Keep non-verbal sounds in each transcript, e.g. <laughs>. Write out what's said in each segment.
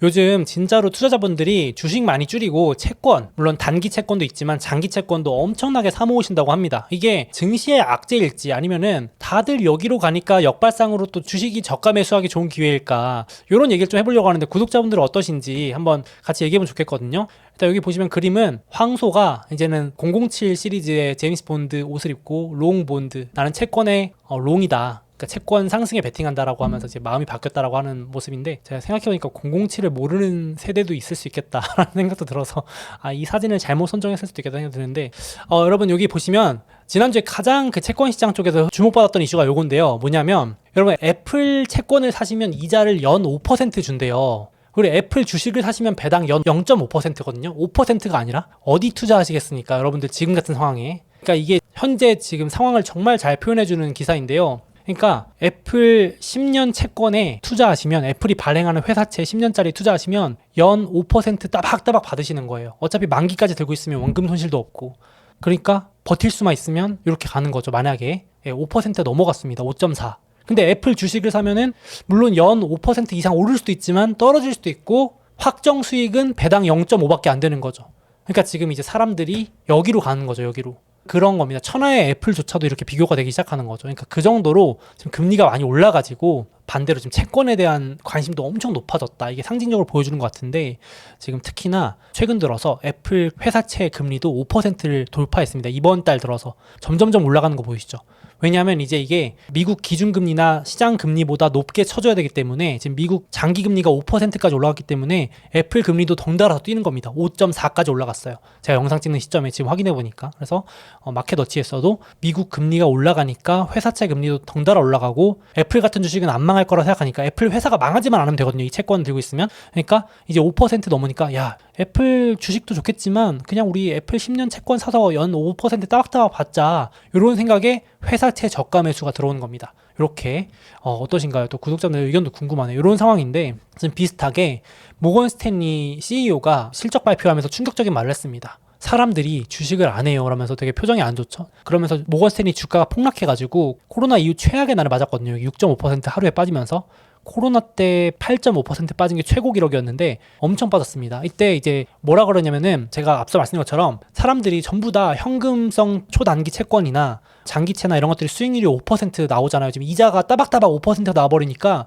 요즘 진짜로 투자자분들이 주식 많이 줄이고 채권, 물론 단기 채권도 있지만 장기 채권도 엄청나게 사모으신다고 합니다. 이게 증시의 악재일지 아니면은 다들 여기로 가니까 역발상으로 또 주식이 저가 매수하기 좋은 기회일까 이런 얘기를 좀 해보려고 하는데 구독자분들은 어떠신지 한번 같이 얘기해보면 좋겠거든요. 일단 여기 보시면 그림은 황소가 이제는 007 시리즈의 제임스 본드 옷을 입고 롱 본드 나는 채권의 어, 롱이다. 그러니까 채권 상승에 베팅한다라고 하면서 이제 마음이 바뀌었다라고 하는 모습인데 제가 생각해보니까 007을 모르는 세대도 있을 수 있겠다라는 <laughs> 생각도 들어서 아 이 사진을 잘못 선정했을 수도 있겠다 생각이 드는데 어, 여러분 여기 보시면 지난주에 가장 그 채권 시장 쪽에서 주목받았던 이슈가 요건데요. 뭐냐면 여러분 애플 채권을 사시면 이자를 연 5% 준대요. 그리고 애플 주식을 사시면 배당 연 0.5%거든요. 5%가 아니라 어디 투자하시겠습니까? 여러분들 지금 같은 상황에. 그러니까 이게 현재 지금 상황을 정말 잘 표현해주는 기사인데요 그러니까 애플 10년 채권에 투자하시면 애플이 발행하는 회사채 10년짜리 투자하시면 연 5% 따박따박 받으시는 거예요. 어차피 만기까지 들고 있으면 원금 손실도 없고. 그러니까 버틸 수만 있으면 이렇게 가는 거죠. 만약에 예, 5% 넘어갔습니다. 5.4. 근데 애플 주식을 사면은 물론 연 5% 이상 오를 수도 있지만 떨어질 수도 있고 확정 수익은 배당 0.5밖에 안 되는 거죠. 그러니까 지금 이제 사람들이 여기로 가는 거죠. 여기로. 그런 겁니다. 천하의 애플조차도 이렇게 비교가 되기 시작하는 거죠. 그러니까 그 정도로 지금 금리가 많이 올라가지고 반대로 지금 채권에 대한 관심도 엄청 높아졌다. 이게 상징적으로 보여주는 것 같은데 지금 특히나 최근 들어서 애플 회사채 금리도 5%를 돌파했습니다. 이번 달 들어서 점점점 올라가는 거 보이시죠? 왜냐하면 이제 이게 미국 기준금리나 시장 금리보다 높게 쳐줘야 되기 때문에 지금 미국 장기 금리가 5%까지 올라갔기 때문에 애플 금리도 덩달아서 뛰는 겁니다. 5.4까지 올라갔어요. 제가 영상 찍는 시점에 지금 확인해 보니까 그래서 어, 마켓워치에서도 미국 금리가 올라가니까 회사채 금리도 덩달아 올라가고 애플 같은 주식은 안 망할 거라 생각하니까 애플 회사가 망하지만 않으면 되거든요. 이 채권 들고 있으면 그러니까 이제 5% 넘으니까 야 애플 주식도 좋겠지만 그냥 우리 애플 10년 채권 사서 연 5% 따박따박 받자 이런 생각에 회사채 저가 매수가 들어오는 겁니다. 이렇게 어, 어떠신가요? 또 구독자들 의견도 궁금하네요. 이런 상황인데 좀 비슷하게 모건 스탠리 CEO가 실적 발표하면서 충격적인 말을 했습니다. 사람들이 주식을 안 해요. 라면서 되게 표정이 안 좋죠. 그러면서 모건 스탠리 주가가 폭락해가지고 코로나 이후 최악의 날을 맞았거든요. 6.5% 하루에 빠지면서 코로나 때 8.5% 빠진 게 최고 기록이었는데 엄청 빠졌습니다. 이때 이제 뭐라 그러냐면은 제가 앞서 말씀드린 것처럼 사람들이 전부 다 현금성 초단기 채권이나 장기채나 이런 것들이 수익률이 5% 나오잖아요. 지금 이자가 따박따박 5% 나와버리니까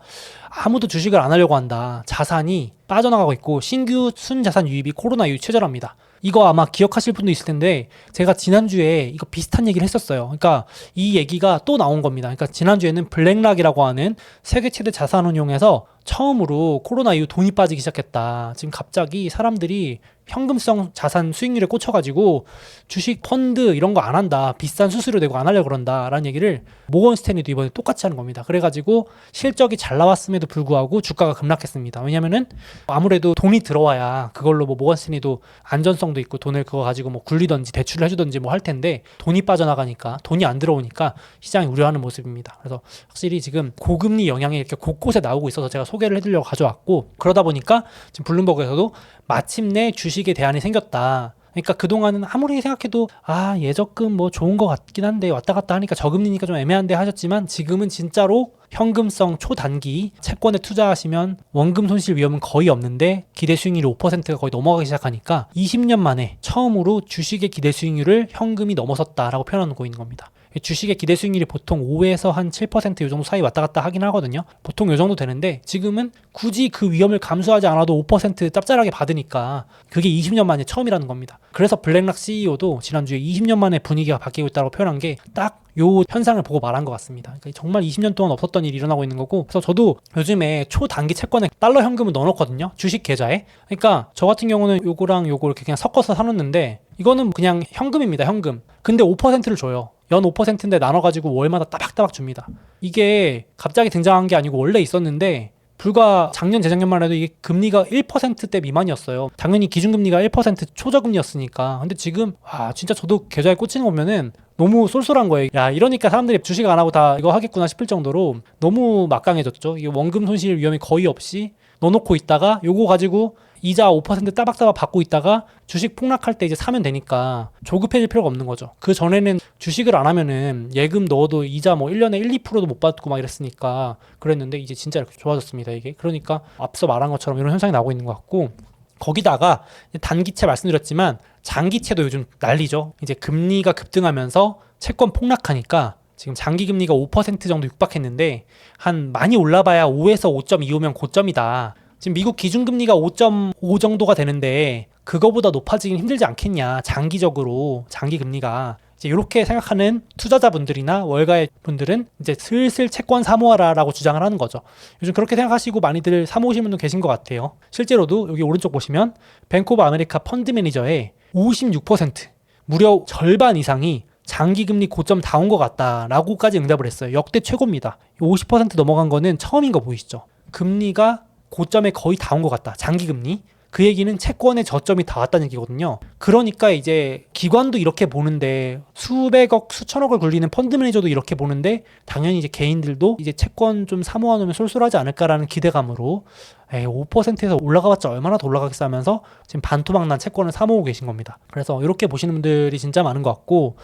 아무도 주식을 안 하려고 한다. 자산이 빠져나가고 있고 신규 순자산 유입이 코로나 이후 최저랍니다. 이거 아마 기억하실 분도 있을 텐데 제가 지난주에 이거 비슷한 얘기를 했었어요. 그러니까 이 얘기가 또 나온 겁니다. 그러니까 지난주에는 블랙락이라고 하는 세계 최대 자산운용에서 처음으로 코로나 이후 돈이 빠지기 시작했다. 지금 갑자기 사람들이 현금성 자산 수익률에 꽂혀가지고 주식 펀드 이런 거 안 한다. 비싼 수수료 내고 안 하려고 그런다. 라는 얘기를 모건 스탠리도 이번에 똑같이 하는 겁니다. 그래가지고 실적이 잘 나왔음에도 불구하고 주가가 급락했습니다. 왜냐면은 아무래도 돈이 들어와야 그걸로 뭐 모건 스탠리도 안전성도 있고 돈을 그거 가지고 뭐 굴리던지 대출을 해주던지 뭐 할 텐데 돈이 빠져나가니까 돈이 안 들어오니까 시장이 우려하는 모습입니다. 그래서 확실히 지금 고금리 영향이 이렇게 곳곳에 나오고 있어서 제가 소개를 해드리려고 가져왔고 그러다 보니까 지금 블룸버그에서도 마침내 주식에 대안이 생겼다. 그러니까 그동안은 아무리 생각해도 아 예적금 뭐 좋은 것 같긴 한데 왔다 갔다 하니까 저금리니까 좀 애매한데 하셨지만 지금은 진짜로 현금성 초단기 채권에 투자하시면 원금 손실 위험은 거의 없는데 기대 수익률이 5%가 거의 넘어가기 시작하니까 20년 만에 처음으로 주식의 기대 수익률을 현금이 넘어섰다라고 표현하고 있는 겁니다. 주식의 기대 수익률이 보통 5에서 한 7%이 정도 사이 왔다 갔다 하긴 하거든요. 보통 이 정도 되는데 지금은 굳이 그 위험을 감수하지 않아도 5% 짭짤하게 받으니까 그게 20년 만에 처음이라는 겁니다. 그래서 블랙락 CEO도 지난주에 20년 만에 분위기가 바뀌고 있다고 표현한 게 딱 요 현상을 보고 말한 것 같습니다. 그러니까 정말 20년 동안 없었던 일이 일어나고 있는 거고 그래서 저도 요즘에 초단기 채권에 달러 현금을 넣어놓거든요. 주식 계좌에. 그러니까 저 같은 경우는 요거랑 요거 이렇게 그냥 섞어서 사놓는데 이거는 그냥 현금입니다. 현금. 근데 5%를 줘요. 연 5%인데 나눠가지고 월마다 따박따박 줍니다. 이게 갑자기 등장한 게 아니고 원래 있었는데 불과 작년 재작년만 해도 이게 금리가 1%대 미만이었어요. 당연히 기준금리가 1% 초저금리였으니까. 근데 지금 아 진짜 저도 계좌에 꽂히는 거 보면은 너무 쏠쏠한 거예요. 야 이러니까 사람들이 주식 안 하고 다 이거 하겠구나 싶을 정도로 너무 막강해졌죠. 이게 원금 손실 위험이 거의 없이 넣어놓고 있다가 요거 가지고 이자 5% 따박따박 받고 있다가 주식 폭락할 때 이제 사면 되니까 조급해질 필요가 없는 거죠. 그 전에는 주식을 안 하면은 예금 넣어도 이자 뭐 1년에 1, 2%도 못 받고 막 이랬으니까 그랬는데 이제 진짜 이렇게 좋아졌습니다. 이게 그러니까 앞서 말한 것처럼 이런 현상이 나오고 있는 것 같고 거기다가 단기채 말씀드렸지만 장기채도 요즘 난리죠. 이제 금리가 급등하면서 채권 폭락하니까 지금 장기 금리가 5% 정도 육박했는데 한 많이 올라봐야 5에서 5.25면 고점이다. 지금 미국 기준금리가 5.5 정도가 되는데 그거보다 높아지긴 힘들지 않겠냐. 장기적으로 장기 금리가 이제 이렇게 생각하는 투자자분들이나 월가의 분들은 이제 슬슬 채권 사모하라라고 주장을 하는 거죠. 요즘 그렇게 생각하시고 많이들 사모으시는 분도 계신 것 같아요. 실제로도 여기 오른쪽 보시면 뱅크 오브 아메리카 펀드 매니저의 56% 무려 절반 이상이 장기 금리 고점 다 온 것 같다라고까지 응답을 했어요. 역대 최고입니다. 50% 넘어간 거는 처음인 거 보이시죠? 금리가 고점에 거의 다 온 것 같다. 장기 금리. 그 얘기는 채권의 저점이 다 왔다는 얘기거든요. 그러니까 이제 기관도 이렇게 보는데 수백억, 수천억을 굴리는 펀드 매니저도 이렇게 보는데 당연히 이제 개인들도 이제 채권 좀 사모아 놓으면 쏠쏠하지 않을까라는 기대감으로 에이, 5%에서 올라가봤자 얼마나 더 올라가겠어 하면서 지금 반토막난 채권을 사모으고 계신 겁니다. 그래서 이렇게 보시는 분들이 진짜 많은 것 같고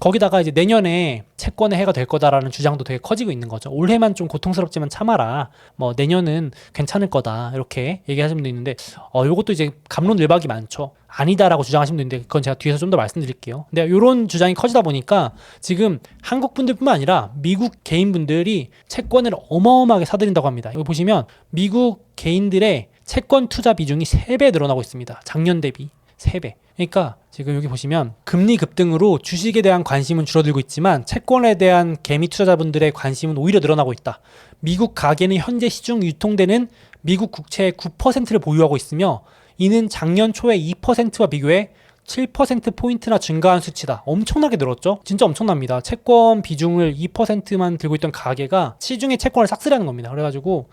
거기다가 이제 내년에 채권의 해가 될 거다라는 주장도 되게 커지고 있는 거죠. 올해만 좀 고통스럽지만 참아라. 뭐 내년은 괜찮을 거다. 이렇게 얘기하시는 분도 있는데 어 요것도 이제 감론을박이 많죠. 아니다라고 주장하시는 있는데 그건 제가 뒤에서 좀 더 말씀드릴게요. 근데 이런 주장이 커지다 보니까 지금 한국 분들뿐만 아니라 미국 개인분들이 채권을 어마어마하게 사들인다고 합니다. 여기 보시면 미국 개인들의 채권 투자 비중이 3배 늘어나고 있습니다. 작년 대비 3배. 그러니까 지금 여기 보시면 금리 급등으로 주식에 대한 관심은 줄어들고 있지만 채권에 대한 개미 투자자분들의 관심은 오히려 늘어나고 있다. 미국 가계는 현재 시중 유통되는 미국 국채의 9%를 보유하고 있으며 이는 작년 초에 2%와 비교해 7%포인트나 증가한 수치다. 엄청나게 늘었죠? 진짜 엄청납니다. 채권 비중을 2%만 들고 있던 가계가 시중에 채권을 싹쓸이하는 겁니다. 그래가지고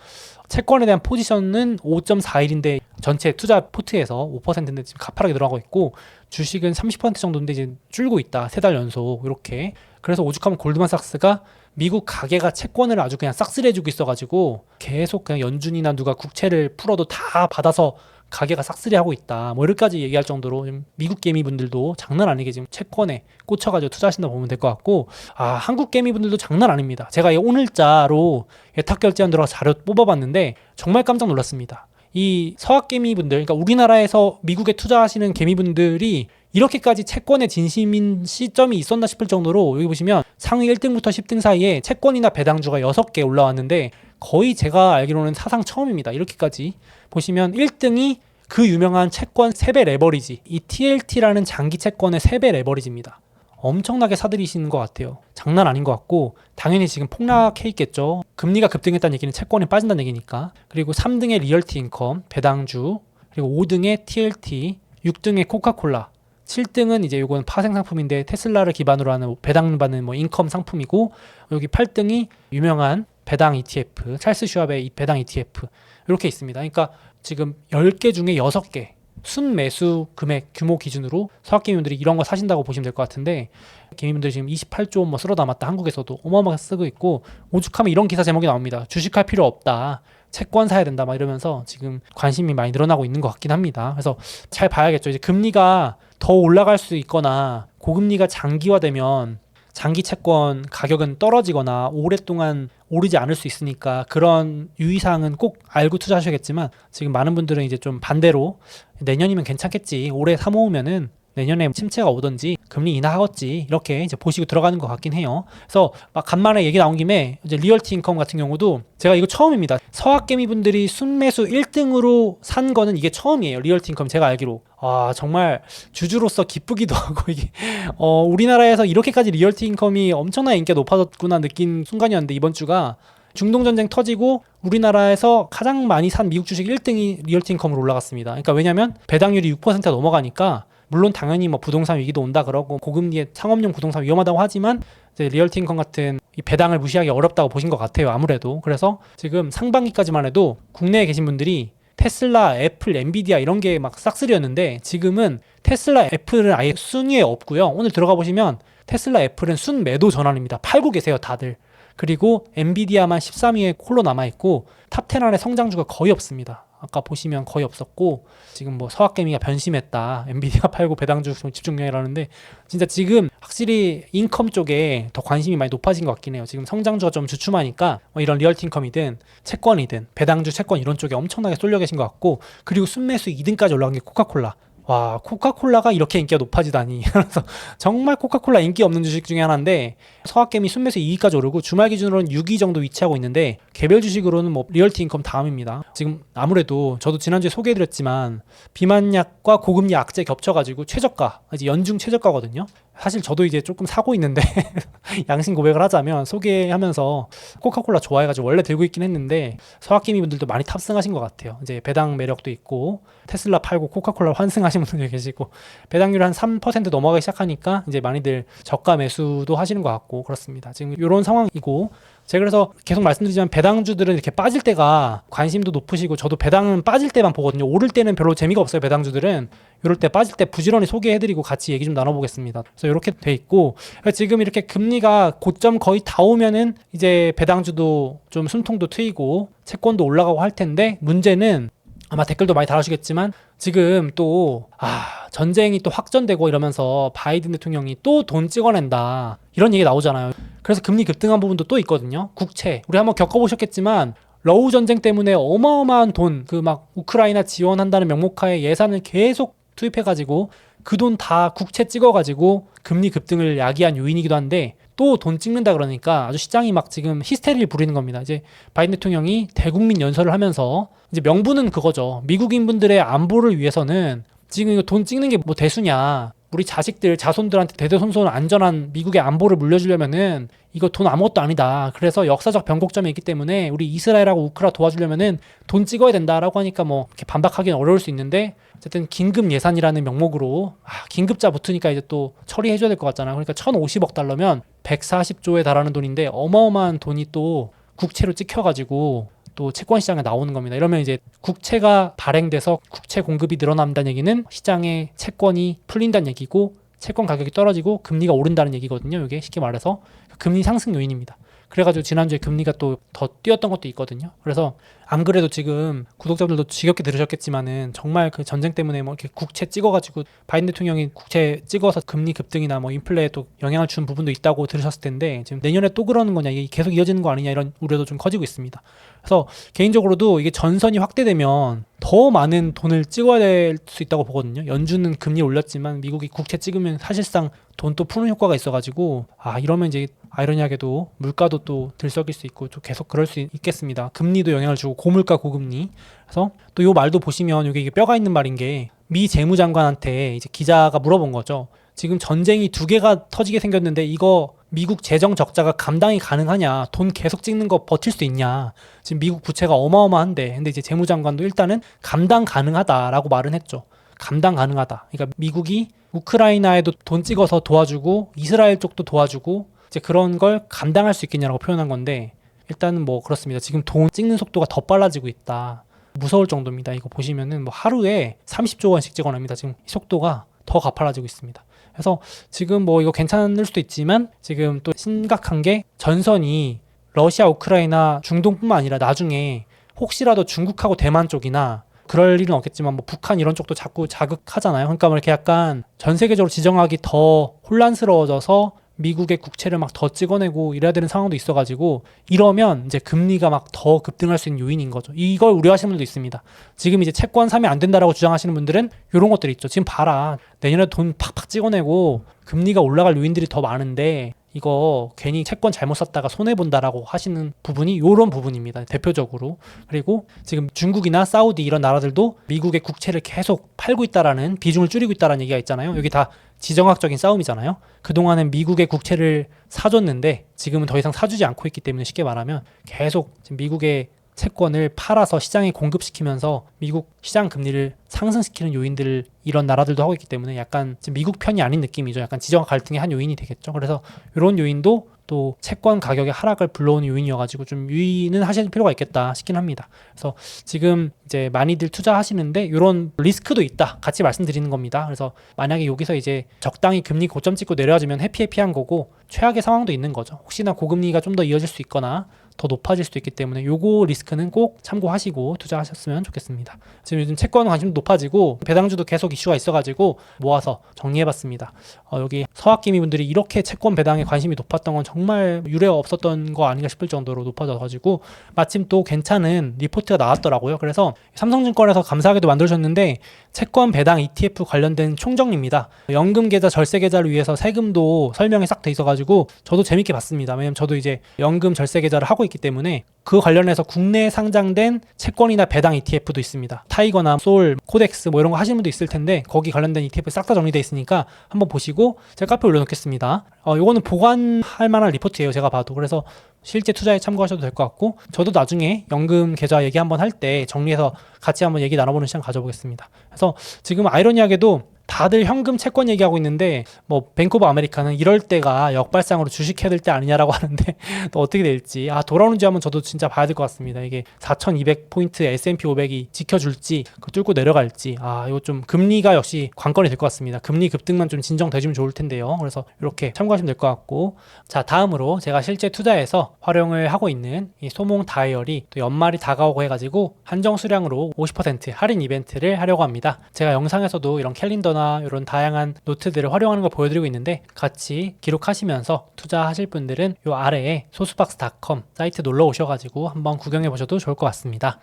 채권에 대한 포지션은 5.41인데 전체 투자 포트에서 5%인데 지금 가파르게 늘어나고 있고 주식은 30% 정도인데 이제 줄고 있다. 세 달 연속 이렇게. 그래서 오죽하면 골드만삭스가 미국 가계가 채권을 아주 그냥 싹쓸이해주고 있어가지고 계속 그냥 연준이나 누가 국채를 풀어도 다 받아서 가게가 싹쓸이 하고 있다. 뭐 이렇게까지 얘기할 정도로 미국 개미 분들도 장난 아니게 지금 채권에 꽂혀가지고 투자하신다 보면 될 것 같고 아 한국 개미 분들도 장난 아닙니다. 제가 오늘자로 예탁 결제한 들어가 자료 뽑아봤는데 정말 깜짝 놀랐습니다. 이 서학 개미분들, 그러니까 우리나라에서 미국에 투자하시는 개미분들이 이렇게까지 채권에 진심인 시점이 있었나 싶을 정도로 여기 보시면 상위 1등부터 10등 사이에 채권이나 배당주가 6개 올라왔는데 거의 제가 알기로는 사상 처음입니다. 이렇게까지 보시면 1등이 그 유명한 채권 3배 레버리지 이 TLT라는 장기 채권의 3배 레버리지입니다. 엄청나게 사들이시는 것 같아요. 장난 아닌 것 같고 당연히 지금 폭락해 있겠죠. 금리가 급등했다는 얘기는 채권이 빠진다는 얘기니까. 그리고 3등의 리얼티 인컴, 배당주, 그리고 5등의 TLT, 6등의 코카콜라, 7등은 이제 요건 파생 상품인데 테슬라를 기반으로 하는 배당받는 뭐 인컴 상품이고 여기 8등이 유명한 배당 ETF, 찰스 슈압의 배당 ETF 이렇게 있습니다. 그러니까 지금 10개 중에 6개 순매수 금액 규모 기준으로 서학개미분들이 이런 거 사신다고 보시면 될 것 같은데 개미분들이 지금 28조 뭐 쓸어 담았다 한국에서도 어마어마하게 쓰고 있고 오죽하면 이런 기사 제목이 나옵니다. 주식할 필요 없다. 채권 사야 된다 막 이러면서 지금 관심이 많이 늘어나고 있는 것 같긴 합니다. 그래서 잘 봐야겠죠. 이제 금리가 더 올라갈 수 있거나 고금리가 장기화되면 장기 채권 가격은 떨어지거나 오랫동안 오르지 않을 수 있으니까 그런 유의사항은 꼭 알고 투자하셔야겠지만 지금 많은 분들은 이제 좀 반대로 내년이면 괜찮겠지 올해 사모으면은 내년에 침체가 오든지 금리 인하하겠지 이렇게 이제 보시고 들어가는 것 같긴 해요. 그래서 막 간만에 얘기 나온 김에 이제 리얼티 인컴 같은 경우도 제가 이거 처음입니다. 서학개미 분들이 순매수 1등으로 산 거는 이게 처음이에요. 리얼티 인컴 제가 알기로. 아 정말 주주로서 기쁘기도 <laughs> 하고 이게 어 우리나라에서 이렇게까지 리얼티 인컴이 엄청나게 인기가 높아졌구나 느낀 순간이었는데 이번 주가 중동 전쟁 터지고 우리나라에서 가장 많이 산 미국 주식 1등이 리얼티 인컴으로 올라갔습니다. 그러니까 왜냐면 배당률이 6%가 넘어가니까 물론 당연히 뭐 부동산 위기도 온다 그러고 고금리에 상업용 부동산 위험하다고 하지만 이제 리얼티 인컴 같은 이 배당을 무시하기 어렵다고 보신 것 같아요. 아무래도. 그래서 지금 상반기까지만 해도 국내에 계신 분들이 테슬라, 애플, 엔비디아 이런 게 막 싹쓸이였는데 지금은 테슬라, 애플은 아예 순위에 없고요. 오늘 들어가 보시면 테슬라, 애플은 순 매도 전환입니다. 팔고 계세요, 다들. 그리고 엔비디아만 13위에 홀로 남아 있고 탑10 안에 성장주가 거의 없습니다. 아까 보시면 거의 없었고 지금 뭐 서학개미가 변심했다. 엔비디아 팔고 배당주 좀 집중력이라는데 진짜 지금 확실히 인컴 쪽에 더 관심이 많이 높아진 것 같긴 해요. 지금 성장주가 좀 주춤하니까 뭐 이런 리얼티 인컴이든 채권이든 배당주 채권 이런 쪽에 엄청나게 쏠려 계신 것 같고 그리고 순매수 2등까지 올라간 게 코카콜라. 와 코카콜라가 이렇게 인기가 높아지다니. <laughs> 그래서 정말 코카콜라 인기 없는 주식 중에 하나인데 서학개미 순매수 2위까지 오르고 주말 기준으로는 6위 정도 위치하고 있는데 개별 주식으로는 뭐 리얼티 인컴 다음입니다. 지금 아무래도 저도 지난주에 소개해드렸지만 비만약과 악재 겹쳐가지고 최저가 이제 연중 최저가거든요 사실 저도 이제 조금 사고 있는데 <laughs> 양심 고백을 하자면 소개하면서 코카콜라 좋아해가지고 원래 들고 있긴 했는데 서학기미 분들도 많이 탑승하신 것 같아요. 이제 배당 매력도 있고 테슬라 팔고 코카콜라 환승하신 분들 계시고 배당률 한 3% 넘어가기 시작하니까 이제 많이들 저가 매수도 하시는 것 같고 그렇습니다. 지금 이런 상황이고 제가 그래서 계속 말씀드리지만 배당주들은 이렇게 빠질 때가 관심도 높으시고 저도 배당은 빠질 때만 보거든요. 오를 때는 별로 재미가 없어요. 배당주들은 이럴 때 빠질 때 부지런히 소개해드리고 같이 얘기 좀 나눠보겠습니다. 그래서 이렇게 돼 있고 지금 이렇게 금리가 고점 거의 다 오면은 이제 배당주도 좀 숨통도 트이고 채권도 올라가고 할 텐데 문제는 아마 댓글도 많이 달아주시겠지만 지금 또 아, 전쟁이 또 확전되고 이러면서 바이든 대통령이 또 돈 찍어낸다 이런 얘기 나오잖아요. 그래서 금리 급등한 부분도 또 있거든요. 국채 우리 한번 겪어보셨겠지만 러우 전쟁 때문에 어마어마한 돈 그 막 우크라이나 지원한다는 명목하에 예산을 계속 투입해가지고 그 돈 다 국채 찍어가지고 금리 급등을 야기한 요인이기도 한데 또 돈 찍는다 그러니까 아주 시장이 막 지금 히스테리를 부리는 겁니다. 이제 바이든 대통령이 대국민 연설을 하면서 이제 명분은 그거죠. 미국인 분들의 안보를 위해서는 지금 이거 돈 찍는 게 뭐 대수냐. 우리 자식들 자손들한테 대대손손 안전한 미국의 안보를 물려주려면은 이거 돈 아무것도 아니다. 그래서 역사적 변곡점이 있기 때문에 우리 이스라엘하고 우크라 도와주려면은 돈 찍어야 된다라고 하니까 뭐 이렇게 반박하기는 어려울 수 있는데 어쨌든 긴급 예산이라는 명목으로 아, 긴급자 붙으니까 이제 또 처리해줘야 될 것 같잖아요. 그러니까 1,050억 달러면 140조에 달하는 돈인데 어마어마한 돈이 또 국채로 찍혀가지고 또 채권 시장에 나오는 겁니다. 이러면 이제 국채가 발행돼서 국채 공급이 늘어난다는 얘기는 시장에 채권이 풀린다는 얘기고 채권 가격이 떨어지고 금리가 오른다는 얘기거든요. 이게 쉽게 말해서 금리 상승 요인입니다. 그래가지고 지난주에 금리가 또 더 뛰었던 것도 있거든요. 그래서 안 그래도 지금 구독자분들도 지겹게 들으셨겠지만은 정말 그 전쟁 때문에 뭐 이렇게 국채 찍어가지고 바이든 대통령이 국채 찍어서 금리 급등이나 뭐 인플레에 또 영향을 준 부분도 있다고 들으셨을 텐데 지금 내년에 또 그러는 거냐 이게 계속 이어지는 거 아니냐 이런 우려도 좀 커지고 있습니다. 그래서 개인적으로도 이게 전선이 확대되면 더 많은 돈을 찍어야 될 수 있다고 보거든요. 연준은 금리 올렸지만 미국이 국채 찍으면 사실상 돈 또 푸는 효과가 있어가지고 아 이러면 이제 아이러니하게도 물가도 또 들썩일 수 있고 또 계속 그럴 수 있겠습니다. 금리도 영향을 주고 고물가 고금리. 그래서 또 요 말도 보시면 이게 뼈가 있는 말인 게 미 재무장관한테 이제 기자가 물어본 거죠. 지금 전쟁이 두 개가 터지게 생겼는데 이거 미국 재정 적자가 감당이 가능하냐? 돈 계속 찍는 거 버틸 수 있냐? 지금 미국 부채가 어마어마한데 근데 이제 재무장관도 일단은 감당 가능하다라고 말은 했죠. 감당 가능하다. 그러니까 미국이 우크라이나에도 돈 찍어서 도와주고 이스라엘 쪽도 도와주고 이제 그런 걸 감당할 수 있겠냐라고 표현한 건데 일단은 뭐 그렇습니다. 지금 돈 찍는 속도가 더 빨라지고 있다. 무서울 정도입니다. 이거 보시면은 뭐 하루에 30조 원씩 찍어냅니다. 지금 이 속도가 더 가팔라지고 있습니다. 그래서 지금 뭐 이거 괜찮을 수도 있지만 지금 또 심각한 게 전선이 러시아, 우크라이나, 중동뿐만 아니라 나중에 혹시라도 중국하고 대만 쪽이나 그럴 일은 없겠지만 뭐 북한 이런 쪽도 자꾸 자극하잖아요. 그러니까 뭐 이렇게 약간 전 세계적으로 지정하기 더 혼란스러워져서 미국의 국채를 막 더 찍어내고 이래야 되는 상황도 있어가지고 이러면 이제 금리가 막 더 급등할 수 있는 요인인 거죠. 이걸 우려하시는 분들도 있습니다. 지금 이제 채권 사면 안 된다라고 주장하시는 분들은 이런 것들이 있죠. 지금 봐라 내년에 돈 팍팍 찍어내고 금리가 올라갈 요인들이 더 많은데 이거 괜히 채권 잘못 샀다가 손해 본다라고 하시는 부분이 이런 부분입니다. 대표적으로 그리고 지금 중국이나 사우디 이런 나라들도 미국의 국채를 계속 팔고 있다라는 비중을 줄이고 있다라는 얘기가 있잖아요. 여기 다 지정학적인 싸움이잖아요. 그동안은 미국의 국채를 사줬는데 지금은 더 이상 사주지 않고 있기 때문에 쉽게 말하면 계속 미국의 채권을 팔아서 시장에 공급시키면서 미국 시장 금리를 상승시키는 요인들을 이런 나라들도 하고 있기 때문에 약간 미국 편이 아닌 느낌이죠. 약간 지정 갈등의 한 요인이 되겠죠. 그래서 이런 요인도 또 채권 가격의 하락을 불러오는 요인이어가지고 좀 유의는 하실 필요가 있겠다 싶긴 합니다. 그래서 지금 이제 많이들 투자하시는데 이런 리스크도 있다 같이 말씀드리는 겁니다. 그래서 만약에 여기서 이제 적당히 금리 고점 찍고 내려와주면 해피해피한 거고 최악의 상황도 있는 거죠. 혹시나 고금리가 좀 더 이어질 수 있거나 더 높아질 수도 있기 때문에 요거 리스크는 꼭 참고하시고 투자하셨으면 좋겠습니다. 지금 요즘 채권 관심도 높아지고 배당주도 계속 이슈가 있어가지고 모아서 정리해봤습니다. 어, 여기 서학기미 분들이 이렇게 채권 배당에 관심이 높았던 건 정말 유례가 없었던 거 아닌가 싶을 정도로 높아져가지고 마침 또 괜찮은 리포트가 나왔더라고요. 그래서 삼성증권에서 감사하게도 만들어졌는데 채권 배당 ETF 관련된 총정리입니다. 연금 계좌, 절세 계좌를 위해서 세금도 설명이 싹 돼 있어가지고 저도 재밌게 봤습니다. 왜냐면 저도 이제 연금 절세 계좌를 하고 있기 때문에 그 관련해서 국내에 상장된 채권이나 배당 ETF도 있습니다. 타이거나 솔, 코덱스 뭐 이런 거 하시는 분도 있을 텐데 거기 관련된 ETF 싹 다 정리돼 있으니까 한번 보시고 제가 카페에 올려놓겠습니다. 어, 요거는 보관할 만한 리포트예요. 제가 봐도 그래서 실제 투자에 참고하셔도 될 것 같고 저도 나중에 연금 계좌 얘기 한번 할 때 정리해서 같이 한번 얘기 나눠보는 시간 가져보겠습니다. 그래서 지금 아이러니하게도 다들 현금 채권 얘기하고 있는데 뭐 뱅크 오브 아메리카는 이럴 때가 역발상으로 주식해야 될 때 아니냐라고 <laughs> 하는데 또 어떻게 될지 아 돌아오는지 한번 저도 진짜 봐야 될 것 같습니다. 이게 4,200포인트 S&P 500이 지켜줄지 그 뚫고 내려갈지 아 이거 좀 금리가 역시 관건이 될 것 같습니다. 금리 급등만 좀 진정돼주면 좋을 텐데요. 그래서 이렇게 참고하시면 될 것 같고 자 다음으로 제가 실제 투자에서 활용을 하고 있는 이 소몽 다이어리 또 연말이 다가오고 해가지고 한정 수량으로 50% 할인 이벤트를 하려고 합니다. 제가 영상에서도 이런 캘린더나 이런 다양한 노트들을 활용하는 걸 보여드리고 있는데 같이 기록하시면서 투자하실 분들은 요 아래에 소스박스닷컴 사이트 놀러 오셔가지고 한번 구경해 보셔도 좋을 것 같습니다.